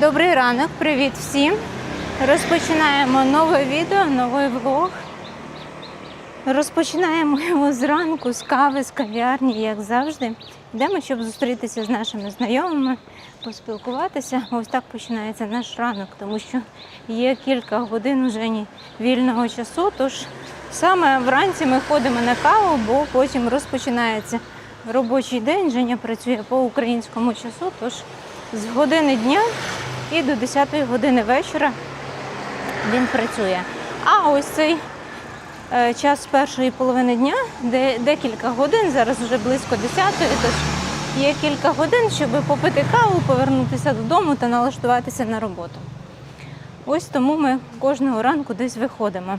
Добрий ранок, привіт всім. Розпочинаємо нове відео, новий влог. Розпочинаємо його зранку з кави, з кав'ярні, як завжди. Йдемо, щоб зустрітися з нашими знайомими, поспілкуватися. Ось так починається наш ранок, тому що є кілька годин ні вільного часу. Тож саме вранці ми ходимо на каву, бо потім розпочинається робочий день. Женя працює по українському часу, тож з години дня і до 10 години вечора він працює. А ось цей е, час першої половини дня, де декілька годин, зараз вже близько 10, тож є кілька годин, щоб попити каву, повернутися додому та налаштуватися на роботу. Ось тому ми кожного ранку десь виходимо.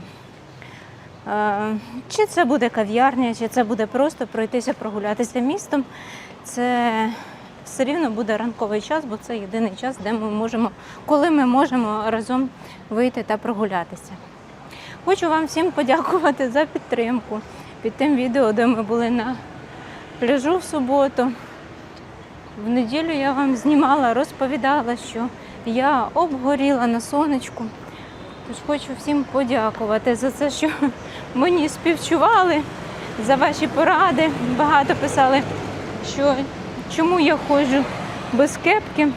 Е, Чи це буде кав'ярня, чи це буде просто пройтися, прогулятися містом. Це все рівно буде ранковий час, бо це єдиний час, де ми можемо, коли ми можемо разом вийти та прогулятися. Хочу вам всім подякувати за підтримку під тим відео, де ми були на пляжу в суботу. В неділю я вам знімала, розповідала, що я обгоріла на сонечку. Тож хочу всім подякувати за це, що мені співчували, за ваші поради. Багато писали, що чому я ходжу без кепки.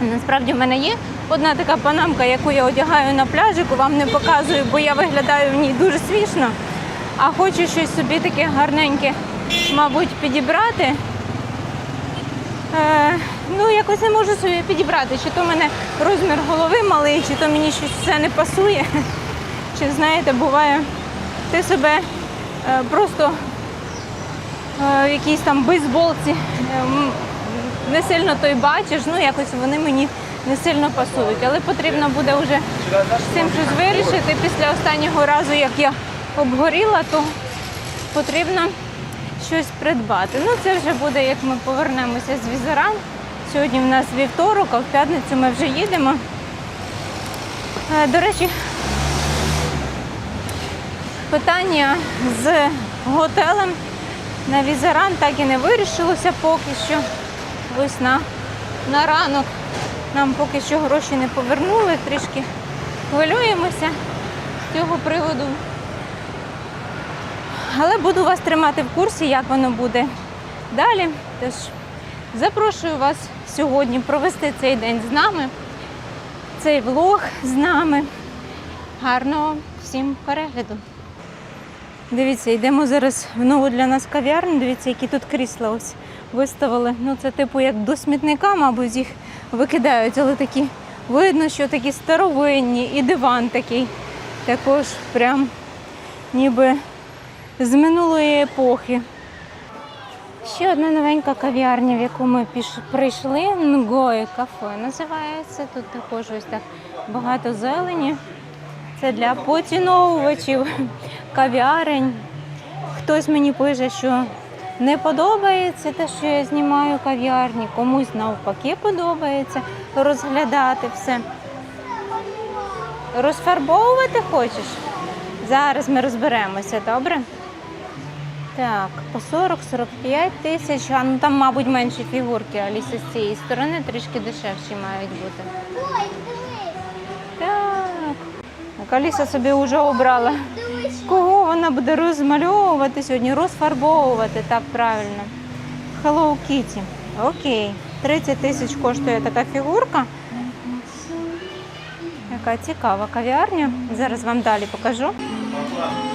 Насправді в мене є одна така панамка, яку я одягаю на пляжику, вам не показую, бо я виглядаю в ній дуже смішно. А хочу щось собі таке гарненьке, мабуть, підібрати. Е, ну, якось не можу собі підібрати, чи то в мене розмір голови малий, чи то мені щось все не пасує. Чи знаєте, буває, ти себе е, просто в якійсь там бейсболці е, не сильно той бачиш, ну якось вони мені не сильно пасують. Але потрібно буде вже з цим щось вирішити. Після останнього разу, як я обгоріла, то потрібно щось придбати. Ну це вже буде, як ми повернемося з візеран. Сьогодні в нас вівторок, а в п'ятницю ми вже їдемо. Е, До речі, питання з готелем на візеран так і не вирішилося поки що. Ось на, на ранок нам поки що гроші не повернули, трішки хвилюємося з цього приводу. Але буду вас тримати в курсі, як воно буде далі. Тож запрошую вас сьогодні провести цей день з нами, цей влог з нами. Гарного всім перегляду! Дивіться, йдемо зараз в нову для нас кав'ярню. Дивіться, які тут крісла ось виставили. Ну, це типу як до смітника, мабуть, їх викидають, але такі видно, що такі старовинні, і диван такий. Також прям ніби з минулої епохи. Ще одна новенька кав'ярня, в яку ми прийшли. Нгої кафе називається. Тут також ось так багато зелені. Це для поціновувачів кав'ярень. Хтось мені пише, що не подобається те, що я знімаю кав'ярні, комусь навпаки подобається розглядати все. Розфарбовувати хочеш? Зараз ми розберемося, добре? Так, по 40-45 тисяч, а ну там, мабуть, менші фігурки, Аліса з цієї сторони трішки дешевші мають бути. Так. Так, Аліса собі вже обрала. Вона буде розмальовувати сьогодні? Розфарбовувати, так правильно. Hello Kitty. Окей. 30 тисяч коштує така фігурка. Яка цікава кав'ярня. Зараз вам далі покажу.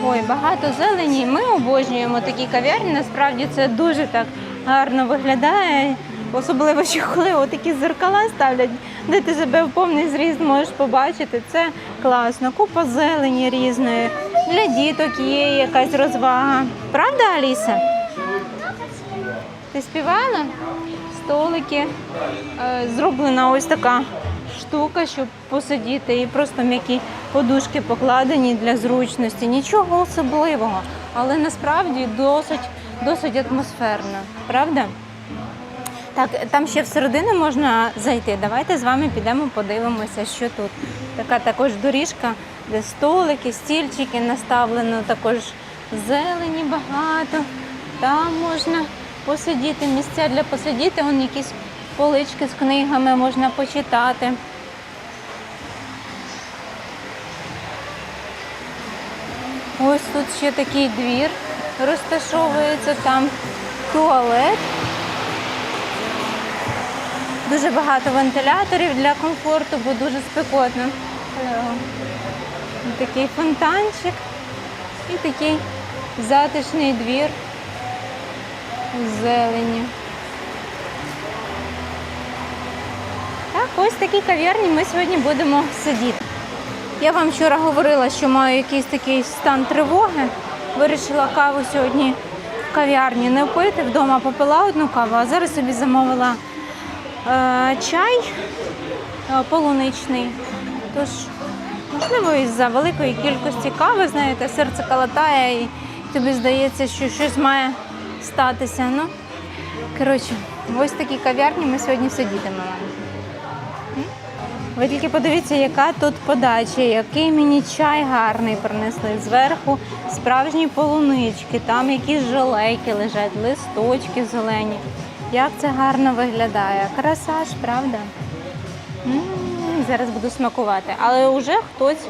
Ой, багато зелені. Ми обожнюємо такі кав'ярні. Насправді це дуже так гарно виглядає. Особливо, що коли отакі зеркала ставлять, де ти себе в повний зріст можеш побачити. Це класно. Купа зелені різної. Для діток є якась розвага. Правда, Аліса? Ти співала? Столики. Е, Зроблена ось така штука, щоб посидіти, і просто м'які подушки покладені для зручності. Нічого особливого, але насправді досить, досить атмосферно. Правда? Так, там ще всередину можна зайти. Давайте з вами підемо подивимося, що тут. Така також доріжка, де столики, стільчики наставлено, також зелені багато. Там можна посидіти, місця для посидіти, вон якісь полички з книгами можна почитати. Ось тут ще такий двір розташовується, там туалет. Дуже багато вентиляторів для комфорту, бо дуже спекотно. Такий фонтанчик і такий затишний двір з зелені. Так, ось в такій кав'ярні ми сьогодні будемо сидіти. Я вам вчора говорила, що маю якийсь такий стан тривоги. Вирішила каву сьогодні в кав'ярні не пити. Вдома попила одну каву, а зараз собі замовила е, чай е, полуничний. Тож, можливо, із-за великої кількості кави, знаєте, серце калатає і тобі здається, що щось має статися. Ну, коротше, ось в такій кав'ярні ми сьогодні сидітимемо. Ви тільки подивіться, яка тут подача, який мені чай гарний принесли зверху, справжні полунички, там якісь желейки лежать, листочки зелені. Як це гарно виглядає. Краса ж, правда? М, Зараз буду смакувати. Але вже хтось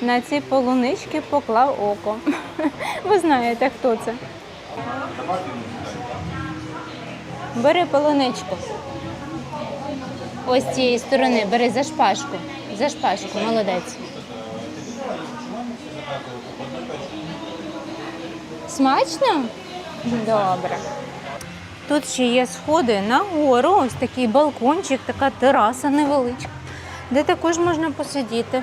на ці полунички поклав око. Ви знаєте, хто це. Бери полуничку. Ось з цієї сторони, бери за шпажку. За шпажку, молодець. Смачно? Добре. Тут ще є сходи на гору, ось такий балкончик, така тераса невеличка, де також можна посидіти.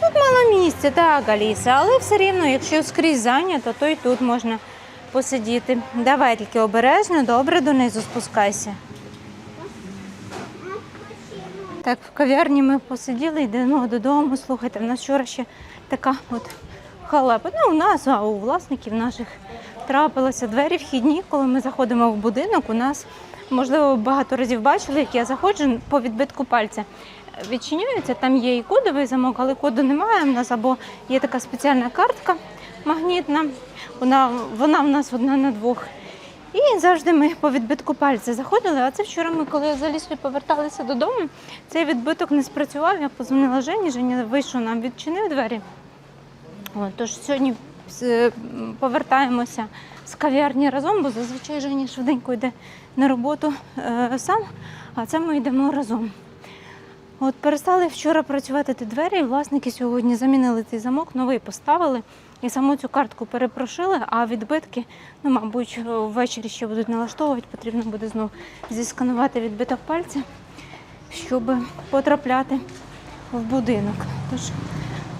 Тут мало місця, так, Аліса, але все рівно, якщо скрізь зайнято, то й тут можна посидіти. Давай тільки обережно, добре донизу спускайся. Так, в кав'ярні ми посиділи, йдемо додому. Слухайте, в нас вчора ще така от халепа. Не у нас, а у власників наших трапилися двері вхідні, коли ми заходимо в будинок. У нас, можливо, багато разів бачили, як я заходжу по відбитку пальця. Відчиняються, там є і кодовий замок, але коду немає. У нас або є така спеціальна картка магнітна. Вона, вона в нас одна на двох. І завжди ми по відбитку пальця заходили. А це вчора ми, коли за лісою поверталися додому, цей відбиток не спрацював. Я позвонила Жені, Женя вийшов нам, відчинив двері. От, тож сьогодні повертаємося з кав'ярні разом, бо зазвичай Женя швиденько йде на роботу е, сам, а це ми йдемо разом. От перестали вчора працювати ті двері, і власники сьогодні замінили цей замок, новий поставили і саму цю картку перепрошили, а відбитки, ну, мабуть, ввечері ще будуть налаштовувати, потрібно буде знову зісканувати відбиток пальця, щоб потрапляти в будинок. Тож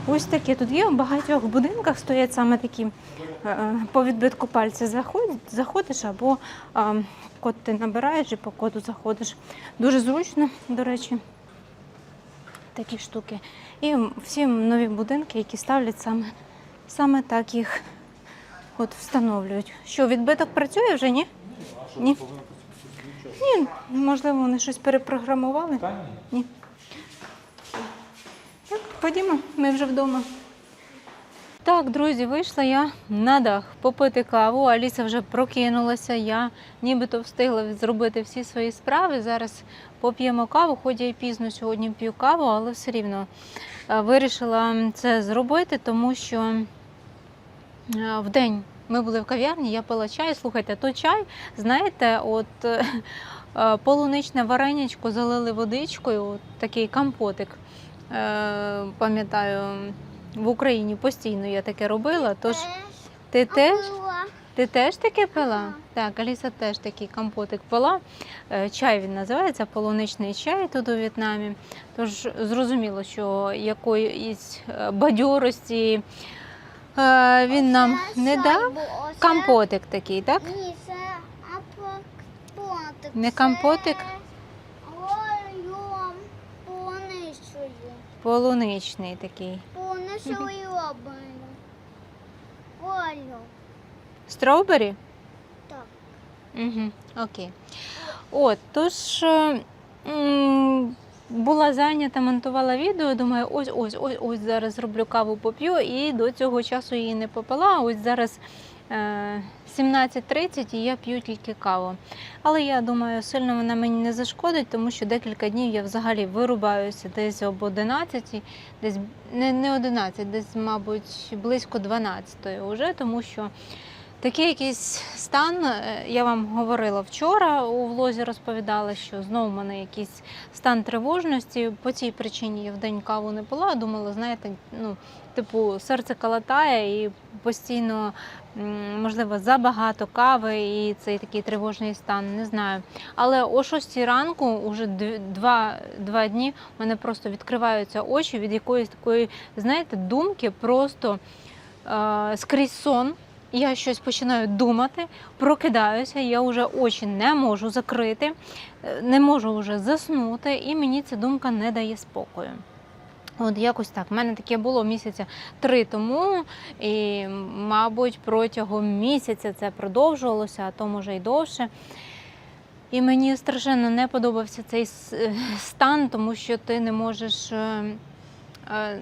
ось таке тут є. У багатьох будинках стоять саме такі е, по відбитку пальця заходиш, заходиш або е, код ти набираєш і по коду заходиш. Дуже зручно, до речі такі штуки. І всі нові будинки, які ставлять саме, саме так їх от встановлюють. Що, відбиток працює вже, ні? Ні. Ні, можливо, вони щось перепрограмували. Ні. Ходімо, ми вже вдома. Так, друзі, вийшла я на дах попити каву. Аліса вже прокинулася. Я нібито встигла зробити всі свої справи. Зараз поп'ємо каву, хоч я і пізно сьогодні п'ю каву, але все рівно е, вирішила це зробити, тому що е, в день ми були в кав'ярні, я пила чай. Слухайте, то чай, знаєте, от е, полуничне варенячко залили водичкою, такий компотик. Е, Пам'ятаю, в Україні постійно я таке робила. Тож ти теж, ти теж таке пила? Так, Аліса теж такий компотик пила. Е, Чай він називається, полуничний чай тут у В'єтнамі. Тож зрозуміло, що якоїсь е, бадьорості він нам не дав. Компотик такий, так? Ні, це. Не компотик? Ой, понищую. Полуничний такий. Робимо. Ой, Строубері? так. Угу, окей. От, тож е, була зайнята, монтувала відео. Думаю, ось ось зараз зроблю каву поп'ю, і до цього часу її не попила. а Ось зараз 17.30 і я п'ю тільки каву. Але я думаю, сильно вона мені не зашкодить, тому що декілька днів я взагалі вирубаюся десь об 11, десь не, не 11, десь, мабуть, близько 12 вже, тому що такий якийсь стан, е, я вам говорила вчора у влозі розповідала, що знову в мене якийсь стан тривожності. По цій причині я в день каву не пила. Думала, знаєте, ну, типу, серце калатає і постійно, можливо, забагато кави, і цей такий тривожний стан, не знаю. Але о 6 ранку, уже два, два дні, в мене просто відкриваються очі від якоїсь такої, знаєте, думки, просто е, скрізь сон. Я щось починаю думати, прокидаюся, я вже очі не можу закрити, е, не можу вже заснути, і мені ця думка не дає спокою. От якось так. У мене таке було місяця три тому, і, мабуть, протягом місяця це продовжувалося, а то може й довше. І мені страшенно не подобався цей стан, тому що ти не можеш е, е,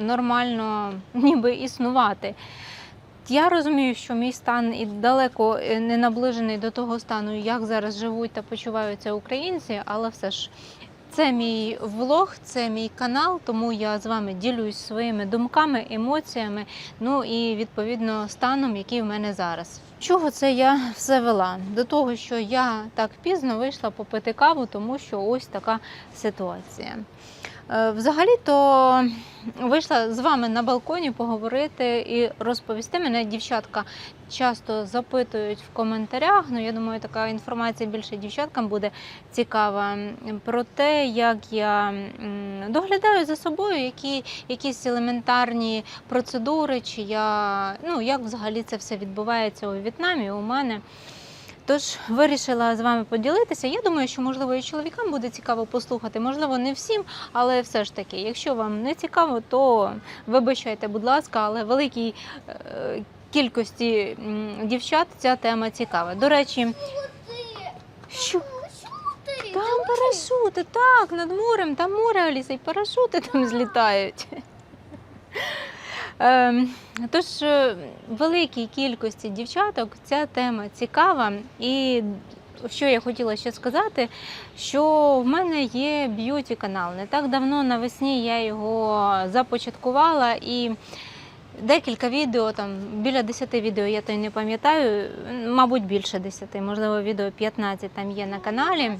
нормально ніби існувати. Я розумію, що мій стан і далеко е, не наближений до того стану, як зараз живуть та почуваються українці, але все ж це мій влог, це мій канал, тому я з вами ділюсь своїми думками, емоціями, ну і відповідно станом, який в мене зараз. Чого це я все вела? До того, що я так пізно вийшла попити каву, тому що ось така ситуація. Е, Взагалі-то вийшла з вами на балконі поговорити і розповісти. Мене дівчатка часто запитують в коментарях. Ну, я думаю, така інформація більше дівчаткам буде цікава про те, як я доглядаю за собою, які якісь елементарні процедури, чи я ну як взагалі це все відбувається у В'єтнамі. У мене. Тож вирішила з вами поділитися. Я думаю, що можливо і чоловікам буде цікаво послухати, можливо, не всім, але все ж таки, якщо вам не цікаво, то вибачайте, будь ласка, але великій е, кількості дівчат ця тема цікава. До речі, що там парашути, так, над морем, там море Аліса, і парашути там злітають. Ем, Тож е, великій кількості дівчаток ця тема цікава. І що я хотіла ще сказати, що в мене є б'юті канал. Не так давно навесні я його започаткувала і. Декілька відео, там біля 10 відео, я то й не пам'ятаю, мабуть, більше 10, можливо, відео 15 там є на каналі.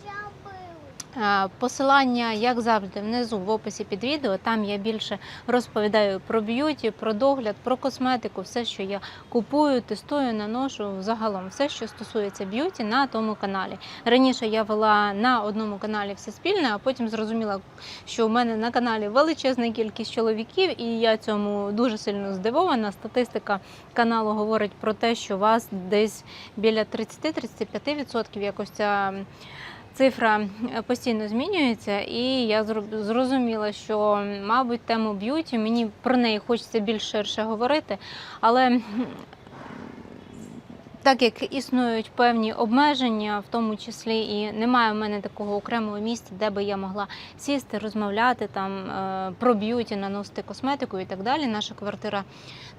Е, Посилання, як завжди, внизу в описі під відео. Там я більше розповідаю про б'юті, про догляд, про косметику, все, що я купую, тестую, наношу загалом, все, що стосується б'юті на тому каналі. Раніше я вела на одному каналі все спільне, а потім зрозуміла, що в мене на каналі величезна кількість чоловіків, і я цьому дуже сильно здивована. Статистика каналу говорить про те, що вас десь біля 30-35% якось ця цифра е, постійно змінюється, і я зрозуміла, що, мабуть, тему б'юті мені про неї хочеться більш ширше говорити, але так як існують певні обмеження, в тому числі і немає в мене такого окремого місця, де би я могла сісти, розмовляти там е, про б'юті, наносити косметику і так далі. Наша квартира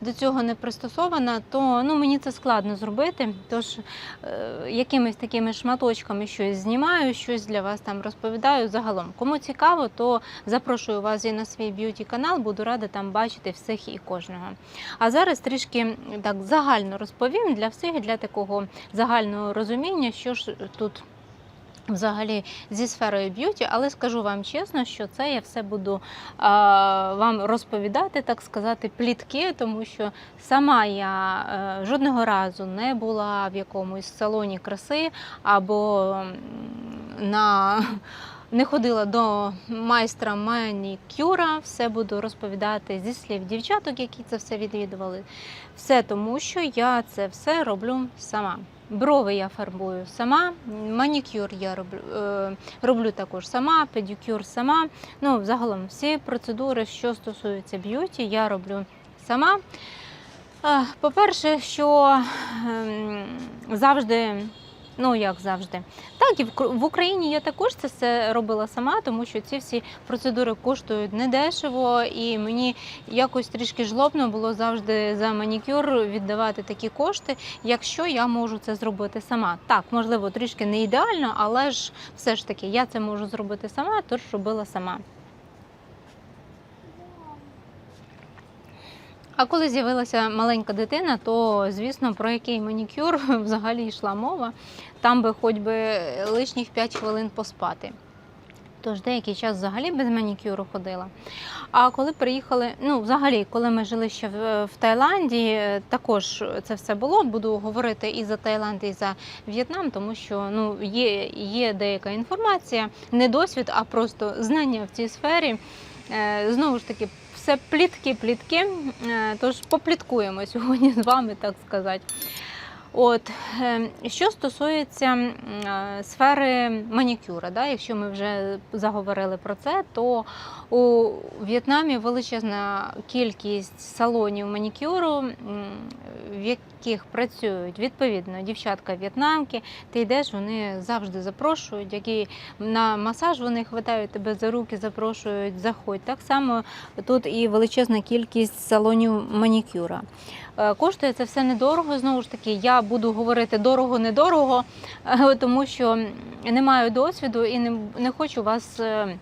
до цього не пристосована, то ну мені це складно зробити. Тож е, якимись такими шматочками щось знімаю, щось для вас там розповідаю. Загалом, кому цікаво, то запрошую вас і на свій б'юті канал. Буду рада там бачити всіх і кожного. А зараз трішки так загально розповім для всіх, для такого загального розуміння, що ж тут. Взагалі зі сферою б'юті, але скажу вам чесно, що це я все буду а, вам розповідати, так сказати, плітки, тому що сама я е, жодного разу не була в якомусь салоні краси або на не ходила до майстра манікюра. Все буду розповідати зі слів дівчаток, які це все відвідували. Все тому, що я це все роблю сама. Брови я фарбую сама, манікюр я роблю, е, роблю також сама, педикюр сама. Ну, загалом всі процедури, що стосуються б'юті, я роблю сама. Е, По-перше, що ем, завжди Ну, як завжди. Так, і в Кр- Україні я також це все робила сама, тому що ці всі процедури коштують недешево, і мені якось трішки жлобно було завжди за манікюр віддавати такі кошти, якщо я можу це зробити сама. Так, можливо, трішки не ідеально, але ж все ж таки я це можу зробити сама, тож робила сама. А коли з'явилася маленька дитина, то звісно про який манікюр взагалі йшла мова. Там би хоч би лишніх 5 хвилин поспати. Тож деякий час взагалі без манікюру ходила. А коли приїхали, ну взагалі, коли ми жили ще в, в Таїланді, також це все було. Буду говорити і за Таїланд, і за В'єтнам, тому що ну є, є деяка інформація, не досвід, а просто знання в цій сфері. Е, Знову ж таки, все плітки, плітки. Е, Тож попліткуємо сьогодні з вами, так сказати. От е, що стосується е, сфери манікюра, да, якщо ми вже заговорили про це, то у В'єтнамі величезна кількість салонів манікюру, в яких працюють відповідно дівчатка в'єтнамки. Ти йдеш, вони завжди запрошують, які на масаж вони хватають тебе за руки, запрошують, заходь. Так само тут і величезна кількість салонів манікюра. Е, Коштує це все недорого. Знову ж таки, я буду говорити дорого-недорого, е, тому що не маю досвіду і не, не хочу вас. е,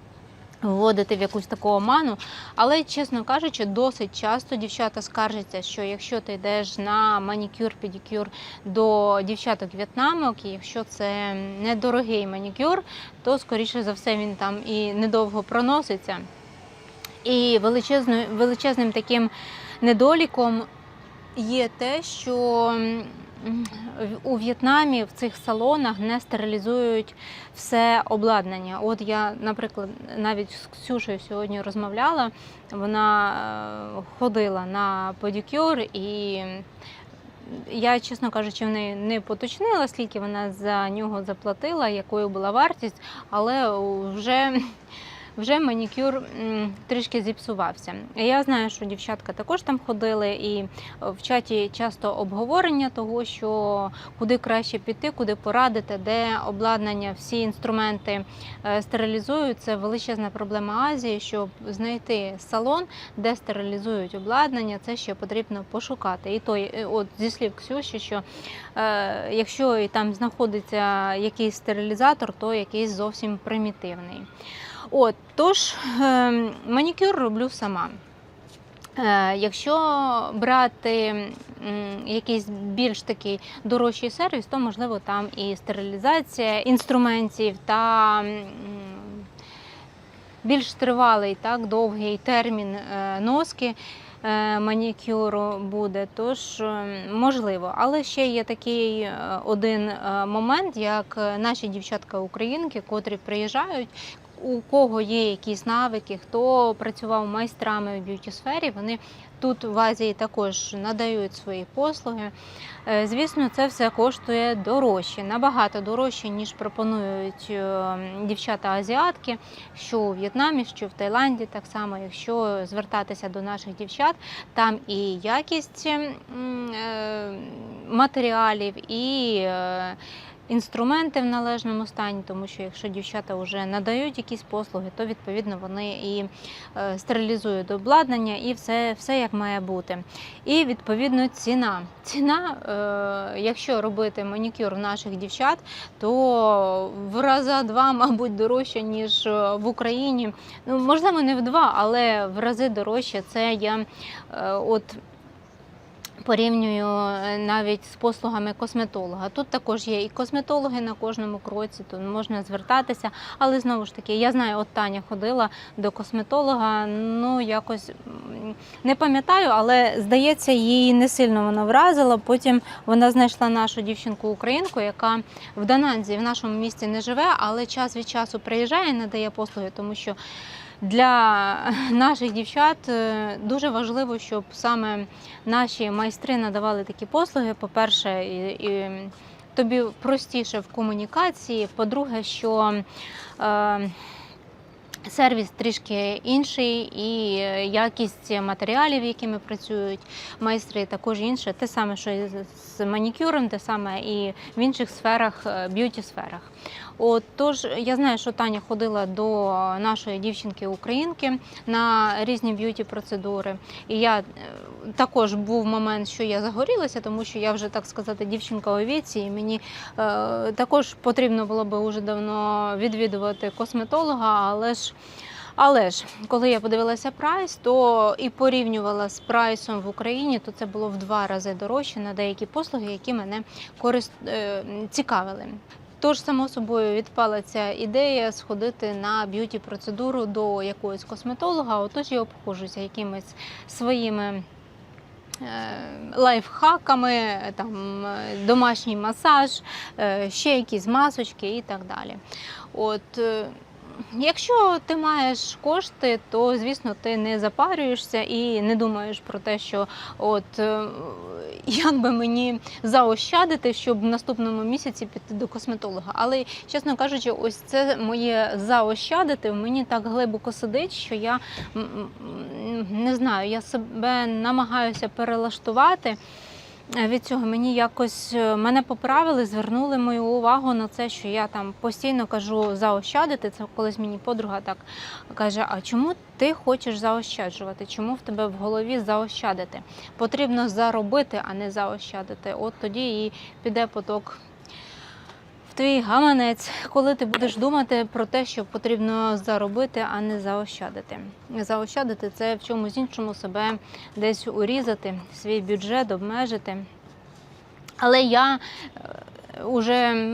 Вводити в якусь таку оману, але чесно кажучи, досить часто дівчата скаржаться, що якщо ти йдеш на манікюр, педикюр до дівчаток в'єтнамок, і якщо це недорогий манікюр, то скоріше за все він там і недовго проноситься. І величезним таким недоліком є те, що у В'єтнамі в цих салонах не стерилізують все обладнання. От я, наприклад, навіть з Ксюшею сьогодні розмовляла, вона е, ходила на педикюр і. Я, чесно кажучи, в неї не поточнила, скільки вона за нього заплатила, якою була вартість, але вже вже манікюр трішки зіпсувався. Я знаю, що дівчатка також там ходили, і в чаті часто обговорення того, що куди краще піти, куди порадити, де обладнання, всі інструменти е, стерилізують. Це величезна проблема Азії. Щоб знайти салон, де стерилізують обладнання, це ще потрібно пошукати. І то, е, от зі слів Ксюші, що е, якщо і там знаходиться якийсь стерилізатор, то якийсь зовсім примітивний. От, тож е, манікюр роблю сама. Е, Якщо брати якийсь більш такий дорожчий сервіс, то можливо там і стерилізація інструментів та більш тривалий, так, довгий термін е, носки. е, Манікюру буде, тож е, можливо. Але ще є такий один момент, як наші дівчатка-українки, котрі приїжджають, у кого є якісь навики, хто працював майстрами в б'юті сфері, вони тут в Азії також надають свої послуги. Е, Звісно, це все коштує дорожче, набагато дорожче, ніж пропонують е, дівчата-азіатки, що у В'єтнамі, що в Таїланді. Так само, якщо звертатися до наших дівчат, там і якість е, матеріалів, і інструменти в належному стані, тому що якщо дівчата вже надають якісь послуги, то відповідно вони і е, стерилізують обладнання, і все, все як має бути. І відповідно ціна. Ціна, е, якщо робити манікюр в наших дівчат, то в раза два, мабуть, дорожче, ніж е, в Україні. Ну, можливо, не в два, але в рази дорожче. Це я от порівнюю е, навіть з послугами косметолога. Тут також є і косметологи на кожному кроці, то можна звертатися. Але знову ж таки, я знаю, от Таня ходила до косметолога. Ну якось не пам'ятаю, але здається, її не сильно вона вразила. Потім вона знайшла нашу дівчинку-українку, яка в Дананзі в нашому місті не живе, але час від часу приїжджає і надає послуги, тому що. Для наших дівчат е, дуже важливо, щоб саме наші майстри надавали такі послуги. По-перше, і, і тобі простіше в комунікації. По-друге, що е, Сервіс трішки інший, і е, якість матеріалів, якими працюють майстри, також інше. Те саме, що і з- манікюром, те саме і в інших сферах, е, б'юті сферах. От тож я знаю, що Таня ходила до нашої дівчинки-українки на різні б'юті процедури. І я е, також був момент, що я загорілася, тому що я вже так сказати дівчинка у віці, і мені е, також потрібно було би вже давно відвідувати косметолога, але ж. Але ж коли я подивилася прайс, то і порівнювала з прайсом в Україні, то це було в два рази дорожче на деякі послуги, які мене корист... е, цікавили. Тож, само собою, відпала ця ідея сходити на б'юті процедуру до якогось косметолога. Отож я обходжуся якимись своїми лайфхаками, там е, домашній масаж, е, ще якісь масочки і так далі. От. е, Якщо ти маєш кошти, то звісно ти не запарюєшся і не думаєш про те, що от е, як би мені заощадити, щоб в наступному місяці піти до косметолога. Але чесно кажучи, ось це моє заощадити мені так глибоко сидить, що я не знаю, я себе намагаюся перелаштувати. Е, Від цього мені якось е, мене поправили, звернули мою увагу на це, що я там постійно кажу заощадити. Це колись мені подруга так каже: А чому ти хочеш заощаджувати? Чому в тебе в голові заощадити? Потрібно заробити, а не заощадити. От тоді і піде поток твій гаманець, коли ти будеш думати про те, що потрібно заробити, а не заощадити. Заощадити це в чомусь іншому себе десь урізати, свій бюджет обмежити. Але я вже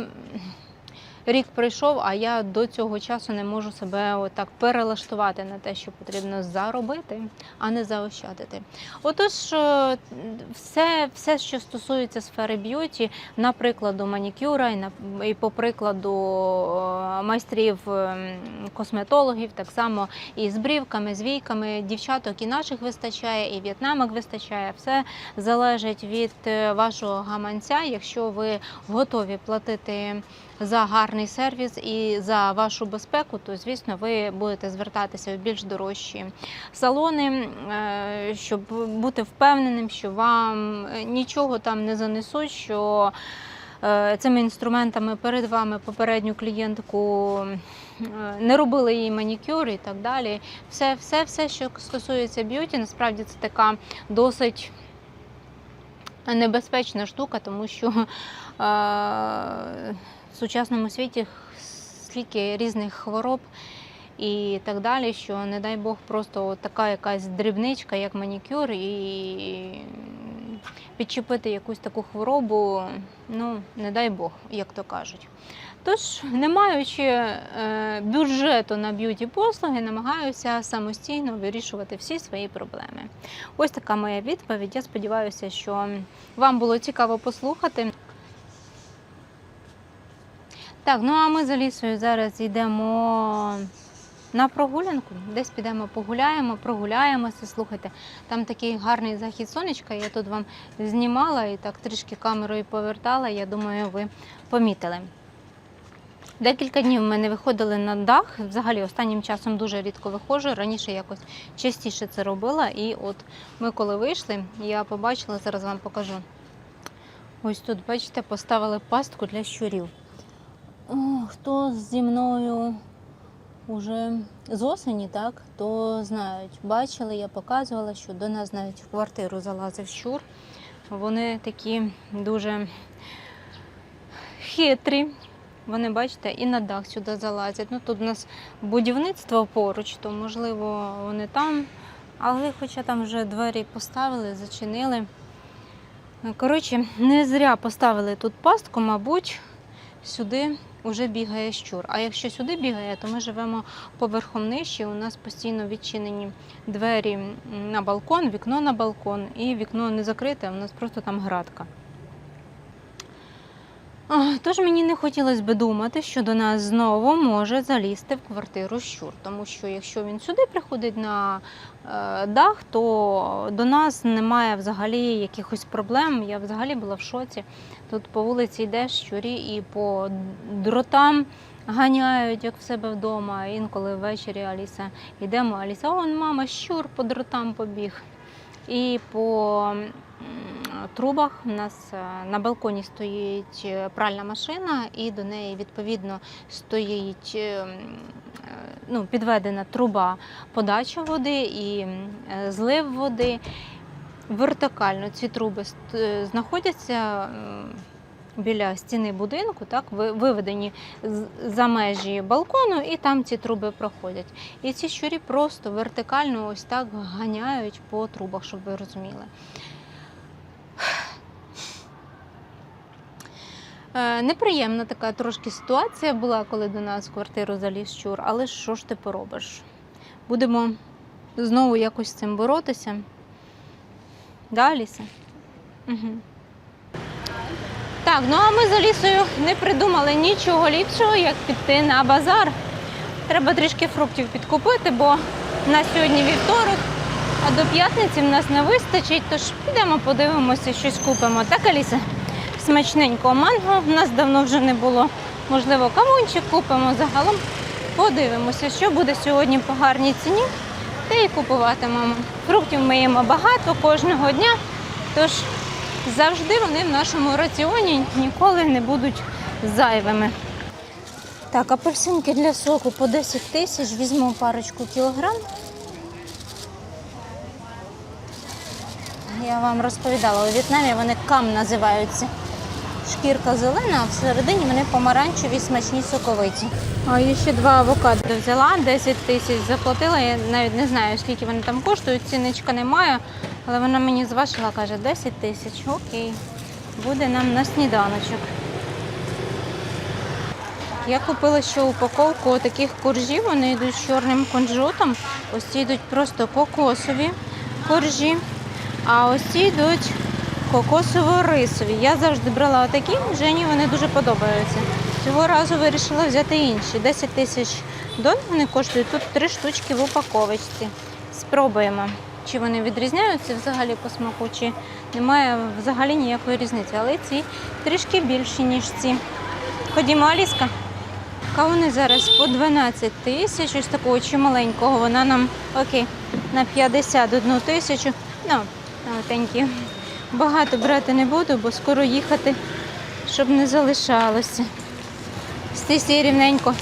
рік пройшов, а я до цього часу не можу себе отак перелаштувати на те, що потрібно заробити, а не заощадити. Отож, е, все, все, що стосується сфери б'юті, на прикладу манікюра і, на, і по прикладу е, майстрів ем, косметологів, так само і з брівками, з війками, дівчаток і наших вистачає, і в'єтнамок вистачає. Все залежить від е, вашого гаманця. Якщо ви готові платити за гарний сервіс і за вашу безпеку, то звісно ви будете звертатися в більш дорожчі салони, е, щоб бути впевненим, що вам е, нічого там не занесуть. що е, Цими інструментами перед вами попередню клієнтку не робили їй манікюр і так далі. Все, все, все, що стосується б'юті, насправді це така досить небезпечна штука, тому що в сучасному світі стільки різних хвороб і так далі, що не дай Бог, просто така якась дрібничка, як манікюр, і підчепити якусь таку хворобу, ну не дай Бог, як то кажуть. Тож, не маючи е, бюджету на б'юті послуги, намагаюся самостійно вирішувати всі свої проблеми. Ось така моя відповідь. Я сподіваюся, що вам було цікаво послухати. Так, ну а ми з Алісою зараз йдемо на прогулянку. Десь підемо погуляємо, прогуляємося. Слухайте, там такий гарний захід сонечка. Я тут вам знімала і так трішки камерою повертала. Я думаю, ви помітили. Декілька днів ми не виходили на дах. Взагалі, останнім часом дуже рідко виходжу. Раніше якось частіше це робила. І от ми коли вийшли, я побачила, зараз вам покажу. Ось тут, бачите, поставили пастку для щурів. Хто зі мною уже з осені, так, то знають. Бачили, я показувала, що до нас навіть в квартиру залазив щур. Вони такі дуже хитрі. Вони, бачите, і на дах сюди залазять. Ну, тут у нас будівництво поруч, то можливо вони там. Але хоча там вже двері поставили, зачинили. Коротше, не зря поставили тут пастку, мабуть, сюди вже бігає щур. А якщо сюди бігає, то ми живемо поверхом нижче. У нас постійно відчинені двері на балкон, вікно на балкон, і вікно не закрите, у нас просто там градка. Тож мені не хотілося би думати, що до нас знову може залізти в квартиру щур. Тому що якщо він сюди приходить на е, дах, то до нас немає взагалі якихось проблем. Я взагалі була в шоці. Тут по вулиці йдеш щурі і по дротам ганяють, як в себе вдома. Інколи ввечері Аліса йдемо, Аліса, он мама, щур по дротам побіг. І по трубах у нас е, на балконі стоїть е, пральна машина, і до неї відповідно стоїть е, ну, підведена труба подачі води і злив води. Вертикально ці труби е, знаходяться біля стіни будинку, так, виведені за межі балкону, і там ці труби проходять. І ці щурі просто вертикально ось так ганяють по трубах, щоб ви розуміли. Е, Неприємна така трошки ситуація була, коли до нас в квартиру заліз щур, але що ж ти поробиш? Будемо знову якось з цим боротися. Да, Аліса? Угу. Так, ну а ми з Алісою не придумали нічого ліпшого, як піти на базар. Треба трішки фруктів підкупити, бо на сьогодні вівторок, а до п'ятниці в нас не вистачить, тож підемо подивимося, щось купимо. Так, Аліса? Смачненького манго. В нас давно вже не було. Можливо, кавунчик купимо. Загалом подивимося, що буде сьогодні по гарній ціні. Та і купуватимемо. Фруктів ми їмо багато кожного дня, тож завжди вони в нашому раціоні ніколи не будуть зайвими. Так, апельсинки для соку по 10 тисяч, візьму парочку кілограм. Я вам розповідала, у В'єтнамі вони кам називаються. Шкірка зелена, а всередині вони помаранчеві, смачні соковиті. А я ще два авокадо взяла, 10 тисяч заплатила. Я навіть не знаю, скільки вони там коштують, цінничка немає, але вона мені зважила, каже, 10 тисяч. Окей, буде нам на сніданочок. Я купила ще упаковку таких коржів, вони йдуть з чорним кунжутом. Ось ці йдуть просто кокосові коржі, а ось ці йдуть кокосово-рисові. Я завжди брала отакі, Жені вони дуже подобаються. Цього разу вирішила взяти інші. 10 тисяч дон вони коштують. Тут три штучки в упаковочці. Спробуємо, чи вони відрізняються взагалі по смаку, чи немає взагалі ніякої різниці. Але ці трішки більші, ніж ці. Ходімо, Аліска. Кавуни зараз по 12 тисяч, ось такого чималенького. Вона нам окей, на 51 тисячу. Ну, маленькі. Багато брати не буду, бо скоро їхати, щоб не залишалося. Стисі рівненько.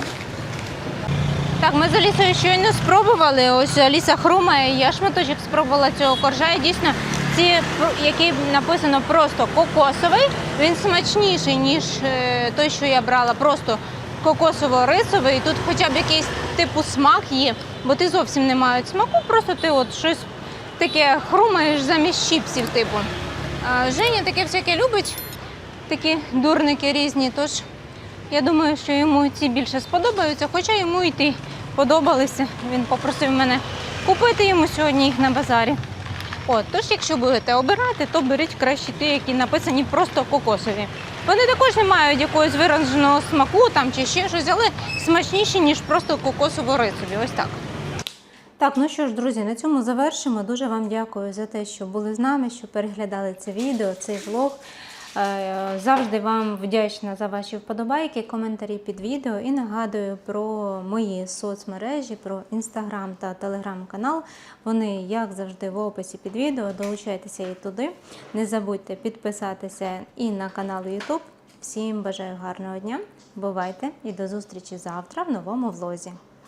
Так, ми з Алісою щойно спробували. Ось Аліса хрумає, я шматочок спробувала цього коржа. І дійсно, ці, який написано просто кокосовий, він смачніший, ніж е, той, що я брала, просто кокосово-рисовий. Тут хоча б якийсь типу смак є, бо ти зовсім не мають смаку, просто ти от щось таке хрумаєш замість чіпсів, типу. Женя таке всяке любить, такі дурники різні, тож я думаю, що йому ці більше сподобаються, хоча йому і ті подобалися. Він попросив мене купити йому сьогодні їх на базарі. От, тож, якщо будете обирати, то беріть краще ті, які написані просто кокосові. Вони також не мають якогось вираженого смаку там чи ще щось, але смачніші, ніж просто кокосово-рисові. Ось так. Так, ну що ж, друзі, на цьому завершимо. Дуже вам дякую за те, що були з нами, що переглядали це відео, цей влог. Е, Завжди вам вдячна за ваші вподобайки, коментарі під відео і нагадую про мої соцмережі, про інстаграм та телеграм-канал. Вони, як завжди, в описі під відео. Долучайтеся і туди. Не забудьте підписатися і на канал YouTube. Всім бажаю гарного дня. Бувайте і до зустрічі завтра в новому влозі.